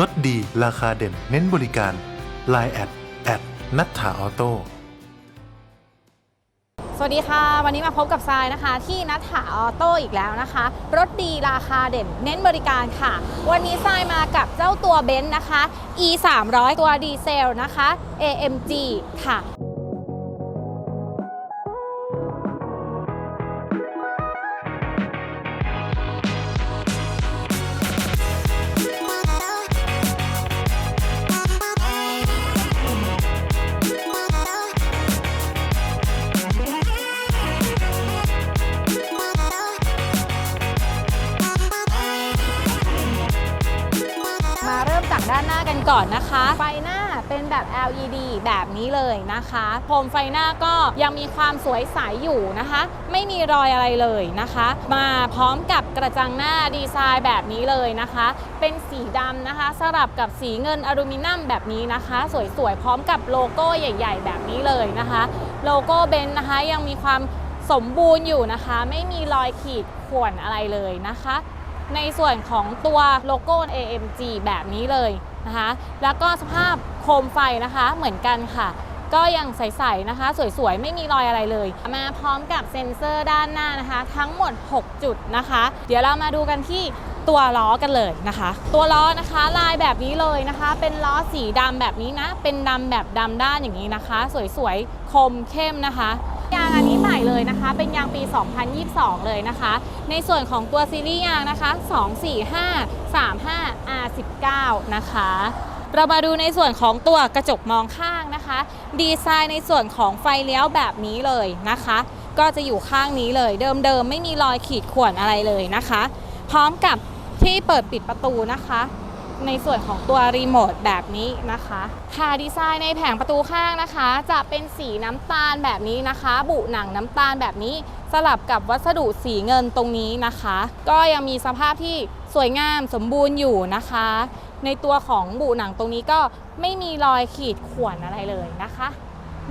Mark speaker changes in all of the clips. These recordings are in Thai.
Speaker 1: ลดดีราคาเด่น เน้นบริการ Line แอดแอดนัทธาออโต้
Speaker 2: สวัสดีค่ะ วันนี้มาพบกับทรายนะคะ ที่นัทหาออโต้อีกแล้วนะคะ รถดีราคาเด่น เน้นบริการค่ะ วันนี้ทรายมากับเจ้าตัวเบนซ์นะคะ e 3 0 0ตัวดีเซลนะคะ AMG ค่ะ กันก่อนนะคะ ไฟหน้าเป็นแบบ LED แบบนี้เลยนะคะโคมไฟหน้าก็ยังมีความสวยใสอยู่นะคะ ไม่มีรอยอะไรเลยนะคะ มาพร้อมกับกระจังหน้าดีไซน์แบบนี้เลยนะคะ เป็นสีดำนะคะ สลับกับสีเงินอลูมิเนียมแบบนี้นะคะ สวยๆ พร้อมกับโลโก้ใหญ่ ๆ แบบนี้เลยนะคะ โลโก้เบนซ์นะคะยังมีความสมบูรณ์อยู่นะคะ ไม่มีรอยขีดข่วนอะไรเลยนะคะ ในส่วนของตัวโลโก้ AMG แบบนี้เลย นะคะ แล้วก็สภาพโคมไฟนะคะเหมือนกันค่ะ ก็ยังใสๆนะคะ สวยๆ ไม่มีรอยอะไรเลย มาพร้อมกับเซ็นเซอร์ด้านหน้านะคะ ทั้งหมด 6 จุดนะคะ เดี๋ยวเรามาดูกันที่ตัวล้อกันเลยนะคะ ตัวล้อนะคะลายแบบนี้เลยนะคะ เป็นล้อสีดำแบบนี้นะ เป็นดำแบบดำด้านอย่างนี้นะคะ สวยๆ คมเข้มนะคะ ยางอันนี้ ใหม่เลยนะคะ เป็นยางปี 2022 เลยนะคะ ในส่วนของตัวซีรีส์ยางนะคะ 245 35 R19 นะคะเรามาดูในส่วนของตัวกระจกมองข้างนะคะ ดีไซน์ในส่วนของไฟเลี้ยวแบบนี้เลยนะคะ ก็จะอยู่ข้างนี้เลย เดิมๆ ไม่มีรอยขีดข่วนอะไรเลยนะคะ พร้อมกับที่เปิดปิดประตูนะคะ ในส่วนของตัวรีโมทแบบนี้นะคะค่ะดีไซน์ในแผงประตูข้างนะคะ จะเป็นสีน้ำตาลแบบนี้นะคะ บุหนังน้ำตาลแบบนี้ สลับกับวัสดุสีเงินตรงนี้นะคะ ก็ยังมีสภาพที่สวยงามสมบูรณ์อยู่นะคะ ในตัวของบุหนังตรงนี้ก็ไม่มีรอยขีดข่วนอะไรเลยนะคะ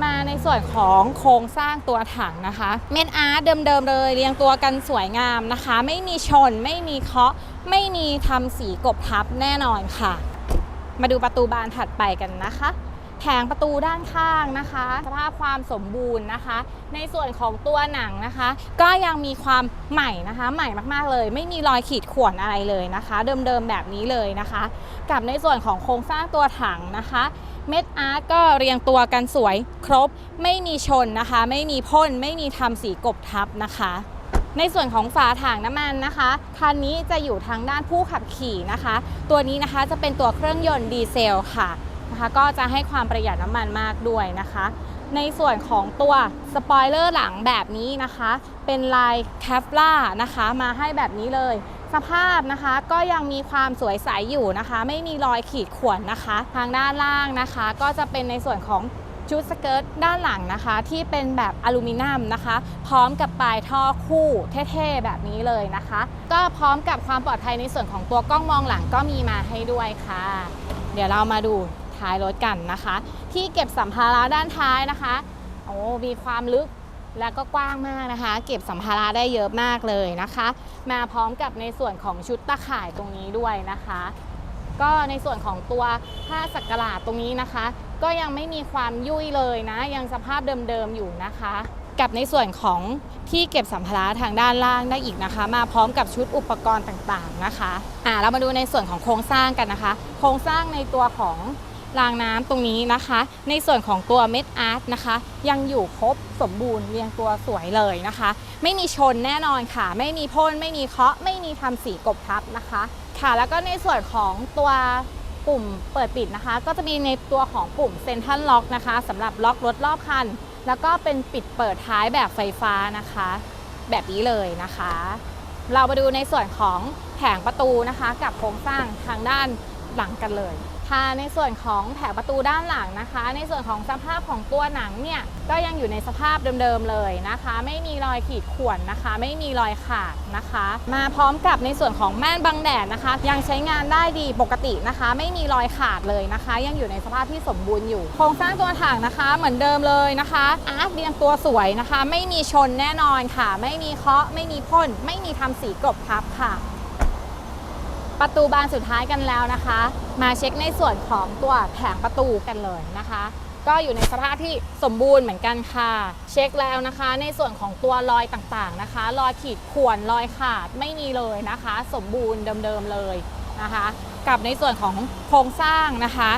Speaker 2: มาในส่วนของโครงสร้างตัวถังนะคะ เมนอาร์ตเดิมๆเลยเรียงตัวกันสวยงามนะคะ ไม่มีชน ไม่มีเคาะ ไม่มีทำสีกบทับแน่นอนค่ะ มาดูประตูบานถัดไปกันนะคะแผงประตูด้านข้างนะคะ สภาพความสมบูรณ์นะคะ ในส่วนของตัวหนังนะคะ ก็ยังมีความใหม่นะคะ ใหม่มากๆเลย ไม่มีรอยขีดข่วนอะไรเลยนะคะ เดิมๆแบบนี้เลยนะคะ กับในส่วนของโครงสร้างตัวถังนะคะ เม็ดอาร์ตก็เรียงตัวกันสวยครบ ไม่มีชนนะคะ ไม่มีพ่น ไม่มีทำสีกบทับนะคะในส่วนของฝาถังน้ำมันนะคะ คันนี้จะอยู่ทางด้านผู้ขับขี่นะคะ ตัวนี้นะคะจะเป็นตัวเครื่องยนต์ดีเซลค่ะนะคะ ก็จะให้ความประหยัดน้ำมันมากด้วยนะคะ ในส่วนของตัวสปอยเลอร์หลังแบบนี้นะคะ เป็นลายแคฟล่านะคะ มาให้แบบนี้เลย สภาพนะคะก็ยังมีความสวยใสอยู่นะคะ ไม่มีรอยขีดข่วนนะคะ ทางด้านล่างนะคะ ก็จะเป็นในส่วนของชุดสเกิร์ตด้านหลังนะคะ ที่เป็นแบบอลูมิเนียมนะคะ พร้อมกับปลายท่อคู่เท่ๆแบบนี้เลยนะคะ ก็พร้อมกับความปลอดภัยในส่วนของตัวกล้องมองหลังก็มีมาให้ด้วยค่ะ เดี๋ยวเรามาดูท้ายรถกันนะคะ ที่เก็บสัมภาระด้านท้ายนะคะโอ้มีความลึก แล้วก็กว้างมากนะคะ เก็บสัมภาระได้เยอะมากเลยนะคะ มาพร้อมกับในส่วนของชุดตะข่ายตรงนี้ด้วยนะคะ ก็ในส่วนของตัวผ้าสักหลาดตรงนี้นะคะ ก็ยังไม่มีความยุ่ยเลยนะ ยังสภาพเดิมๆอยู่นะคะ กับในส่วนของที่เก็บสัมภาระทางด้านล่างได้อีกนะคะ มาพร้อมกับชุดอุปกรณ์ต่างๆนะคะอ่าเรามาดูในส่วนของโครงสร้างกันนะคะ โครงสร้างในตัวของ รางน้ำตรงนี้นะคะ ในส่วนของตัวเม็ดอาร์ตนะคะ ยังอยู่ครบสมบูรณ์เรียงตัวสวยเลยนะคะ ไม่มีชนแน่นอนค่ะ ไม่มีพ่นไม่มีเคาะไม่มีทำสีกบทับนะคะ ค่ะ แล้วก็ในส่วนของตัวปุ่มเปิดปิดนะคะ ก็จะมีในตัวของปุ่มเซ็นทรัลล็อกนะคะสำหรับล็อกรถรอบคัน แล้วก็เป็นปิดเปิดท้ายแบบไฟฟ้านะคะ แบบนี้เลยนะคะ เรามาดูในส่วนของแผงประตูนะคะ กับโครงสร้างทางด้านหลังกันเลย ค่ะในส่วนของแผงประตูด้านหลังนะคะ ในส่วนของสภาพของตัวหนังเนี่ยก็ยังอยู่ในสภาพเดิมๆเลยนะคะ ไม่มีรอยขีดข่วนนะคะ ไม่มีรอยขาดนะคะ มาพร้อมกับในส่วนของแม่นบังแดดนะคะ ยังใช้งานได้ดีปกตินะคะ ไม่มีรอยขาดเลยนะคะ ยังอยู่ในสภาพที่สมบูรณ์อยู่ โครงสร้างตัวถังนะคะ เหมือนเดิมเลยนะคะอาร์ตเรียงตัวสวยนะคะ ไม่มีชนแน่นอนค่ะ ไม่มีเคาะไม่มีพ่นไม่มีทำสีกลบทับค่ะ ประตูบานสุดท้ายกันแล้วนะคะ มาเช็คในส่วนของตัวแผงประตูกันเลยนะคะ ก็อยู่ในสภาพที่สมบูรณ์เหมือนกันค่ะ เช็คแล้วนะคะ ในส่วนของตัวรอยต่างๆนะคะ รอยขีดข่วนรอยขาดไม่มีเลยนะคะ สมบูรณ์เดิมๆเลยนะคะ กับในส่วนของโครงสร้างนะคะ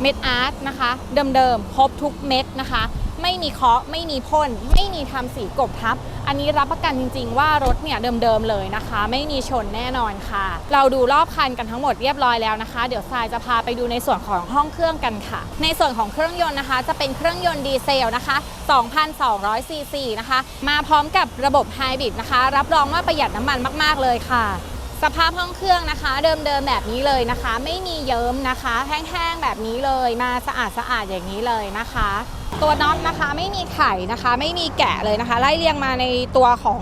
Speaker 2: เม็ดอาร์ตนะคะ เดิมๆครบทุกเม็ดนะคะ ไม่มีเคาะไม่มีพ่น ไม่มีทำสีกบทับ อันนี้รับประกันจริง ๆ ว่ารถเนี่ยเดิมๆเลยนะคะ ไม่มีชนแน่นอนค่ะ เราดูรอบคันกันทั้งหมดเรียบร้อยแล้วนะคะ เดี๋ยวทรายจะพาไปดูในส่วนของห้องเครื่องกันค่ะ ในส่วนของเครื่องยนต์นะคะ จะเป็นเครื่องยนต์ดีเซลนะคะ 2,200ซีซีนะคะ มาพร้อมกับระบบไฮบริดนะคะ รับรองว่าประหยัดน้ำมันมากๆเลยค่ะ สภาพห้องเครื่องนะคะ เดิมๆแบบนี้เลยนะคะ ไม่มีเยิ้มนะคะ แห้งๆแบบนี้เลยมาสะอาดสะอาดๆอย่างนี้เลยนะคะ ตัวน็อตนะคะไม่มีไข่นะคะ ไม่มีแกะเลยนะคะ ไล่เรียงมาในตัวของ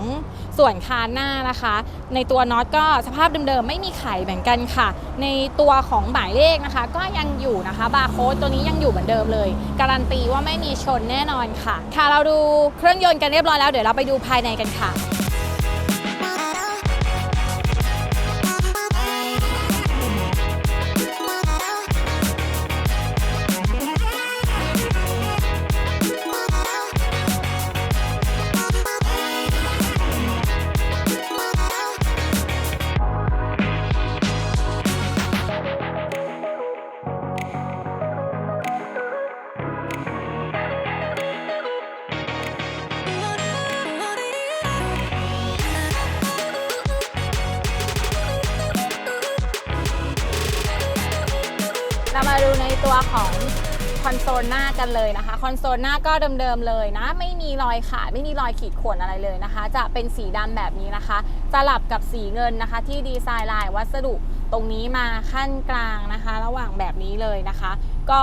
Speaker 2: ส่วนคานหน้านะคะ ในตัวน็อตก็สภาพเดิมๆไม่มีไข่เหมือนกันค่ะ ในตัวของหมายเลขนะคะ ก็ยังอยู่นะคะบาร์โค้ดตัวนี้ยังอยู่เหมือนเดิมเลย การันตีว่าไม่มีชนแน่นอนค่ะ ค่ะเราดูเครื่องยนต์กันเรียบร้อยแล้วเดี๋ยวเราไปดูภายในกันค่ะ อนโซลหน้ากันเลยนะคะ คอนโซลหน้าก็เดิมๆเลยนะ ไม่มีรอยขาดไม่มีรอยขีดข่วนอะไรเลยนะคะ จะเป็นสีดำแบบนี้นะคะสลับกับสีเงินนะคะ ที่ดีไซน์ลายวัสดุตรงนี้มาขั้นกลางนะคะ ระหว่างแบบนี้เลยนะคะ ก็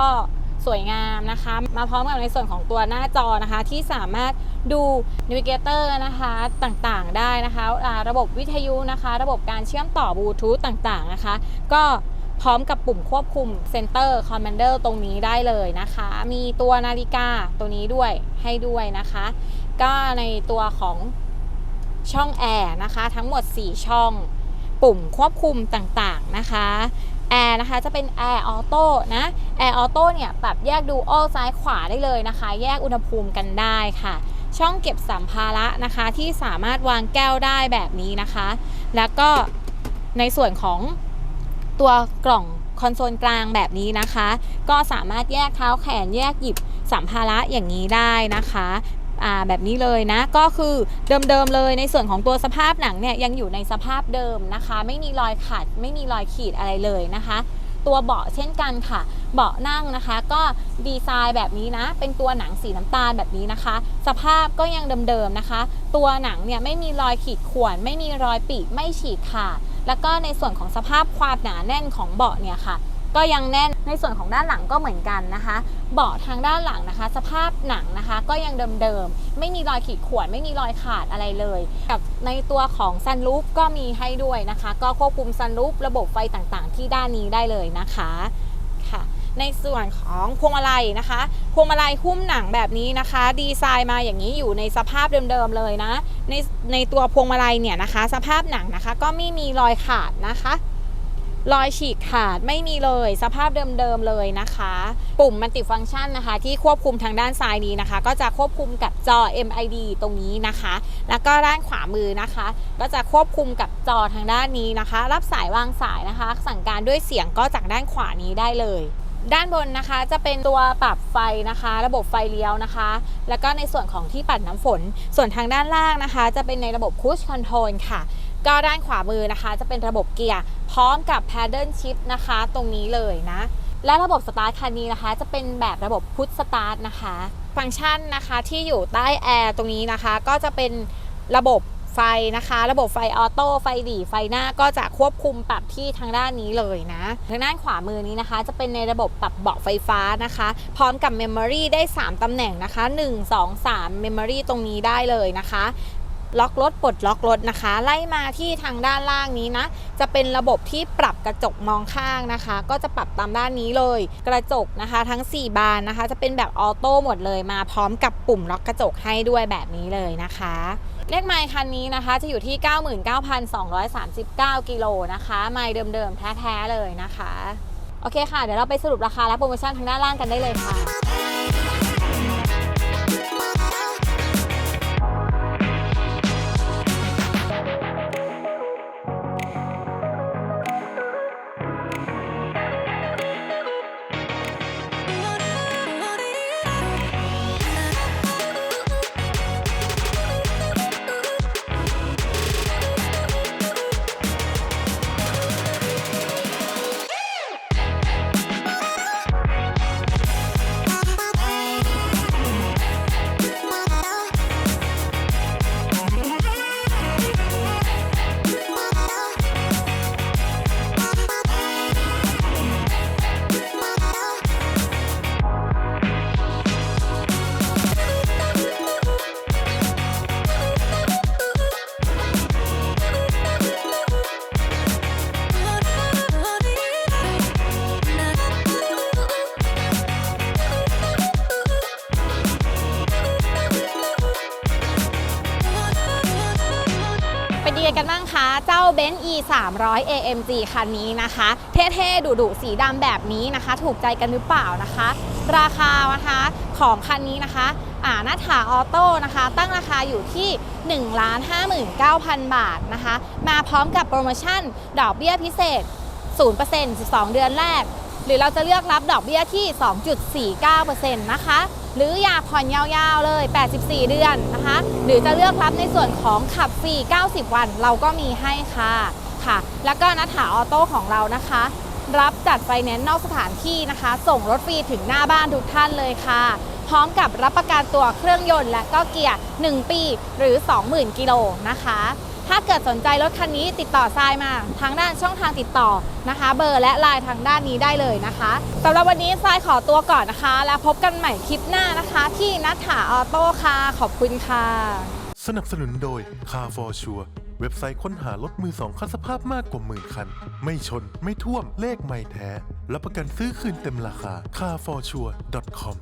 Speaker 2: สวยงามนะคะ มาพร้อมกับในส่วนของตัวหน้าจอนะคะ ที่สามารถดูน a วิเกเตอร์นะคะต่างๆได้นะคะระบบวิทยุนะคะ ระบบการเชื่อมต่อบลูทูธต่างๆนะคะ ก็ พร้อมกับปุ่มควบคุม Center Commander ตรงนี้ได้เลยนะคะ มีตัวนาฬิกาตัวนี้ด้วยให้ด้วยนะคะ ก็ในตัวของช่องแอร์นะคะ ทั้งหมด 4 ช่อง ปุ่มควบคุมต่างๆนะคะแอร์นะคะจะเป็นแอร์ออโต้นะแอร์ออโต้เนี่ยปรับแยกดูโอซ้ายขวาได้เลยนะคะ แยกอุณหภูมิกันได้ค่ะ ช่องเก็บสัมภาระนะคะที่สามารถวางแก้วได้แบบนี้นะคะ แล้วก็ในส่วนของ ตัวกล่องคอนโซลกลางแบบนี้นะคะ ก็สามารถแยกเท้าแขนแยกหยิบสัมภาระอย่างนี้ได้นะคะแบบนี้เลยนะก็คือเดิมๆเลยในส่วนของตัวสภาพหนังเนี่ยยังอยู่ในสภาพเดิมนะคะ ไม่มีรอยขัดไม่มีรอยขีดอะไรเลยนะคะ ตัวเบาะเช่นกันค่ะ เบาะนั่งนะคะ ก็ดีไซน์แบบนี้นะ เป็นตัวหนังสีน้ำตาลแบบนี้นะคะ สภาพก็ยังเดิมๆนะคะ ตัวหนังเนี่ยไม่มีรอยขีดข่วนไม่มีรอยปีกไม่ฉีกขาด แล้วก็ในส่วนของสภาพความหนาแน่นของเบาะเนี่ยค่ะ ก็ยังแน่นในส่วนของด้านหลังก็เหมือนกันนะคะ เบาะทางด้านหลังนะคะ สภาพหนังนะคะ ก็ยังเดิมๆไม่มีรอยขีดข่วนไม่มีรอยขาดอะไรเลย กับในตัวของซันรูฟก็มีให้ด้วยนะคะ ก็ควบคุมซันรูฟระบบไฟต่างๆ ที่ด้านนี้ได้เลยนะคะค่ะ ในส่วนของพวงมาลัยนะคะ พวงมาลัยหุ้มหนังแบบนี้นะคะ ดีไซน์มาอย่างนี้อยู่ในสภาพเดิมๆเลยนะ ในในตัวพวงมาลัยเนี่ยนะคะ สภาพหนังนะคะ ก็ไม่มีรอยขาดนะคะรอยฉีกขาดไม่มีเลยสภาพเดิมๆเลยนะคะ ปุ่มมัลติฟังก์ชันนะคะ ที่ควบคุมทางด้านซ้ายนี้นะคะ ก็จะควบคุมกับจอ MID ตรงนี้นะคะ แล้วก็ด้านขวามือนะคะ ก็จะควบคุมกับจอทางด้านนี้นะคะ รับสายวางสายนะคะ สั่งการด้วยเสียงก็จากด้านขวานี้ได้เลย ด้านบนนะคะจะเป็นตัวปรับไฟนะคะ ระบบไฟเลี้ยวนะคะ แล้วก็ในส่วนของที่ปัดน้ำฝน ส่วนทางด้านล่างนะคะ จะเป็นในระบบคูชคอนโทรลค่ะ ก็ด้านขวามือนะคะ จะเป็นระบบเกียร์พร้อมกับ Paddle Shift นะคะ ตรงนี้เลยนะ และระบบสตาร์ทคันนี้นะคะ จะเป็นแบบระบบพุทสตาร์ทนะคะ ฟังก์ชันนะคะที่อยู่ใต้แอร์ตรงนี้นะคะ ก็จะเป็นระบบ ไฟนะคะ ระบบไฟออโต้ไฟหลีไฟหน้าก็จะควบคุมปรับที่ทางด้านนี้เลยนะ ทางด้านขวามือนี้นะคะ จะเป็นในระบบปรับเบาะไฟฟ้านะคะ พร้อมกับ Memory ได้ 3 ตำแหน่งนะคะ 1 2 3 Memory ตรงนี้ได้เลยนะคะล็อกรถปลดล็อกรถนะคะ ไล่มาที่ทางด้านล่างนี้นะ จะเป็นระบบที่ปรับกระจกมองข้างนะคะ ก็จะปรับตามด้านนี้เลย กระจกนะคะ ทั้ง 4 บานนะคะ จะเป็นแบบออโต้หมดเลยมาพร้อมกับปุ่มล็อกกระจกให้ด้วยแบบนี้เลยนะคะ เลขไมล์คันนี้นะคะ จะอยู่ที่ 99,239 กิโลนะคะ ไมล์เดิมๆ แท้ ๆ เลยนะคะ โอเคค่ะ เดี๋ยวเราไปสรุปราคาและโปรโมชั่นทางด้านล่างกันได้เลยค่ะ เป็นยังไงกันบ้างคะ เจ้า b e n z e 300 AMG คันนี้นะคะ เท่ๆดุๆสีดำแบบนี้นะคะ ถูกใจกันหรือเปล่านะคะ ราคานะคะของคันนี้นะคะอ่าหน้าถาออโต้นะคะ ตั้งราคาอยู่ที่ 1 59,000 บาทนะคะ มาพร้อมกับโปรโมชั่น ดอกเบี้ยพิเศษ 0% 12 เดือนแรก หรือเราจะเลือกรับดอกเบี้ยที่ 2.49%นะคะ หรืออยากผ่อนยาวๆเลย 84 เดือนนะคะ หรือจะเลือกรับในส่วนของขับฟรี 90 วัน เราก็มีให้ค่ะค่ะ แล้วก็นัทหาออโต้ของเรานะคะ รับจัดไฟแนนซ์นอกสถานที่นะคะ ส่งรถฟรีถึงหน้าบ้านทุกท่านเลยค่ะ พร้อมกับรับประกันตัวเครื่องยนต์และก็เกียร์ 1 ปีหรือ 20,000 กิโลนะคะ ถ้าเกิดสนใจรถคันนี้ติดต่อทรายมา ทางด้านช่องทางติดต่อนะคะ เบอร์และไลน์ทางด้านนี้ได้เลยนะคะสำหรับวันนี้ทรายขอตัวก่อนนะคะ แล้วพบกันใหม่คลิปหน้านะคะ ที่นัทถาออโต้ค่ะขอบคุณค่ะ
Speaker 1: สนับสนุนโดย Car for Sure เว็บไซต์ค้นหารถมือสองคันสภาพมากกว่าหมื่นคัน ไม่ชนไม่ท่วมเลขไม่แท้รับประกันซื้อคืนเต็มราคา carforsure.com